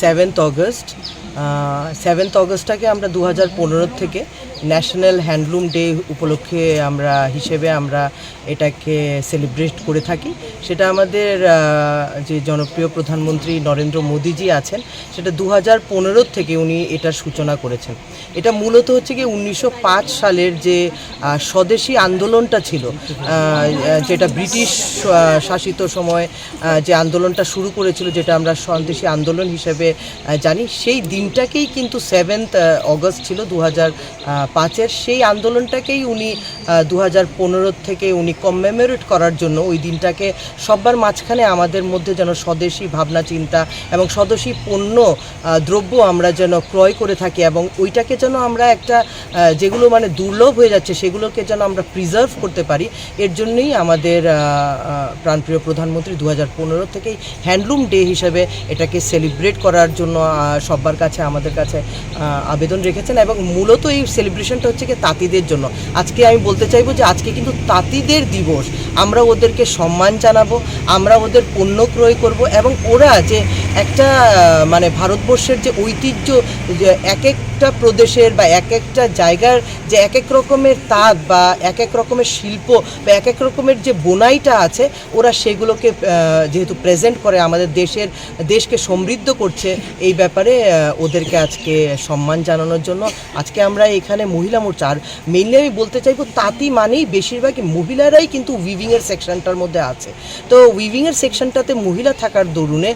Seventh August seventh অগস্টটাকে আমরা দু হাজার পনেরো থেকে ন্যাশনাল হ্যান্ডলুম ডে উপলক্ষে আমরা হিসেবে আমরা এটাকে সেলিব্রেট করে থাকি। সেটা আমাদের যে জনপ্রিয় প্রধানমন্ত্রী নরেন্দ্র মোদীজি আছেন, সেটা দু হাজার পনেরো থেকে উনি এটার সূচনা করেছেন। এটা মূলত হচ্ছে কি উনিশশো পাঁচ সালের যে স্বদেশি আন্দোলনটা ছিল যেটা ব্রিটিশ শাসিত সময় যে আন্দোলনটা শুরু করেছিল, যেটা আমরা স্বদেশী আন্দোলন হিসেবে জানি, সেই দিনটাকেই কিন্তু সেভেন্থ অগস্ট ছিল দু হাজার পাঁচের। সেই আন্দোলনটাকেই উনি দু হাজার পনেরো থেকে উনি কমেমোরেট করার জন্য ওই দিনটাকে সবার মাঝখানে আমাদের মধ্যে যেন স্বদেশী ভাবনা, চিন্তা এবং স্বদেশী পণ্য দ্রব্য আমরা যেন ক্রয় করে থাকি এবং ওইটাকে যেন আমরা একটা যেগুলো মানে দুর্লভ হয়ে যাচ্ছে সেগুলোকে যেন আমরা প্রিজার্ভ করতে পারি। এর জন্যই আমাদের প্রাণপ্রিয় প্রধানমন্ত্রী দু হাজার পনেরো থেকেই হ্যান্ডলুম ডে হিসেবে এটাকে সেলিব্রেট করার জন্য সবার কাছে আমাদের কাছে আবেদন রেখেছেন এবং মূলত এই সেলিব্রেশনটা হচ্ছে কি তাঁতিদের জন্য। আজকে আমি বলতে চাইব যে আজকে কিন্তু তাঁতিদের দিবস। আমরা ওদেরকে সম্মান জানাব, আমরা ওদের পণ্য ক্রয় করব এবং ওরা যে একটা মানে ভারতবর্ষের যে ঐতিহ্য, যে এক একটা প্রদেশের বা এক একটা জায়গার যে এক এক রকমের তাঁত বা এক এক রকমের শিল্প বা এক এক রকমের যে বোনাইটা আছে, ওরা সেগুলোকে যেহেতু প্রেজেন্ট করে আমাদের দেশের, দেশকে সমৃদ্ধ করছে, এই ব্যাপারে ওদেরকে আজকে সম্মান জানানোর জন্য আজকে আমরা এখানে মহিলা মোর্চা। আর মেইনলি আমি বলতে চাইব, তাঁতি মানেই বেশিরভাগই মহিলারাই কিন্তু উইভিংয়ের সেকশনটার মধ্যে আছে। তো উইভিংয়ের সেকশনটাতে মহিলা থাকার দরুনে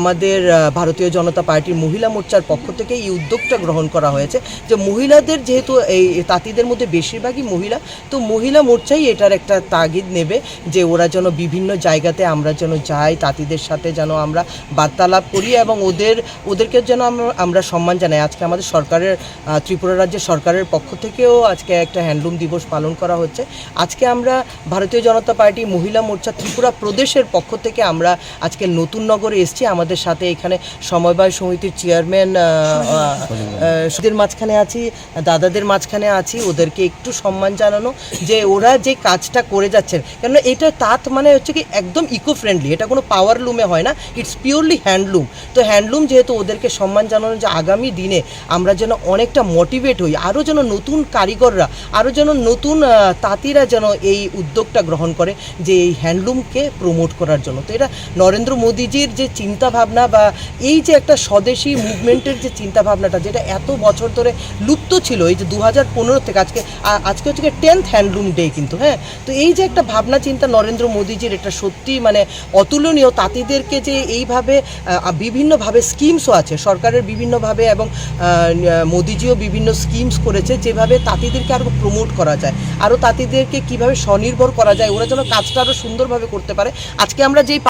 আমাদের ভারতীয় জনতা পার্টির মহিলা মোর্চার পক্ষ থেকে এই উদ্যোগটা গ্রহণ করা হয়েছে যে মহিলাদের যেহেতু এই তাঁতিদের মধ্যে বেশিরভাগই মহিলা, তো মহিলা মোর্চাই এটার একটা তাগিদ নেবে যে ওরা যেন বিভিন্ন জায়গাতে আমরা যেন যাই, তাঁতিদের সাথে যেন আমরা বার্তালাপ করি এবং ওদের, ওদেরকে যেন আমরা- সম্মান জানাই। আজকে আমাদের সরকারের ত্রিপুরা রাজ্যের সরকারের পক্ষ থেকেও আজকে একটা হ্যান্ডলুম দিবস পালন করা হচ্ছে। আজকে আমরা ভারতীয় জনতা পার্টি মহিলা মোর্চা ত্রিপুরা প্রদেশের পক্ষ থেকে আমরা আজকে নতুন নগরে এসেছি। আমাদের সাথে এখানে সমবায় সমিতির চেয়ারম্যান সুদের মাঝখানে আছি, দাদাদের মাঝখানে আছি, ওদেরকে একটু সম্মান জানানো যে ওরা যে কাজটা করে যাচ্ছেন। কেননা এটা তাঁত মানে হচ্ছে কি একদম ইকো ফ্রেন্ডলি এটা কোনো পাওয়ার লুমে হয় না ইটস পিওরলি হ্যান্ডলুম তো হ্যান্ডলুম যেহেতু ওদেরকে সম্মান জানানো যে আগামী দিনে আমরা যেন অনেকটা মোটিভেট হই, আরও যেন নতুন কারিগররা, আরও যেন নতুন তাঁতিরা যেন এই উদ্যোগটা গ্রহণ করে যে এই হ্যান্ডলুমকে প্রমোট করার জন্য। তো এটা নরেন্দ্র মোদীজির যে চিন্তা ভাবনা বা এই যে একটা স্বদেশী মুভমেন্টের যে চিন্তা ভাবনাটা যেটা এত বছর ধরে লুপ্ত ছিল, এই যে দু হাজার পনেরো থেকে আজকে আজকে হচ্ছে টেন্থ হ্যান্ডলুম ডে কিন্তু হ্যাঁ? তো এই যে একটা ভাবনা চিন্তা নরেন্দ্র মোদীজির এটা সত্যি মানে অতুলনীয়, তাঁতিদেরকে যে এইভাবে বিভিন্নভাবে স্কিমসও আছে, সরকারের বিভিন্নভাবে এবং মোদিজিও বিভিন্ন স্কিমস করেছে, যেভাবে তাঁতিদেরকে আরও প্রমোট করা যায় আরও তাঁতিদেরকে কীভাবে স্বনির্ভর করা যায়, ওরা যেন কাজটা আরও সুন্দরভাবে করতে পারে। আজকে আমরা যেই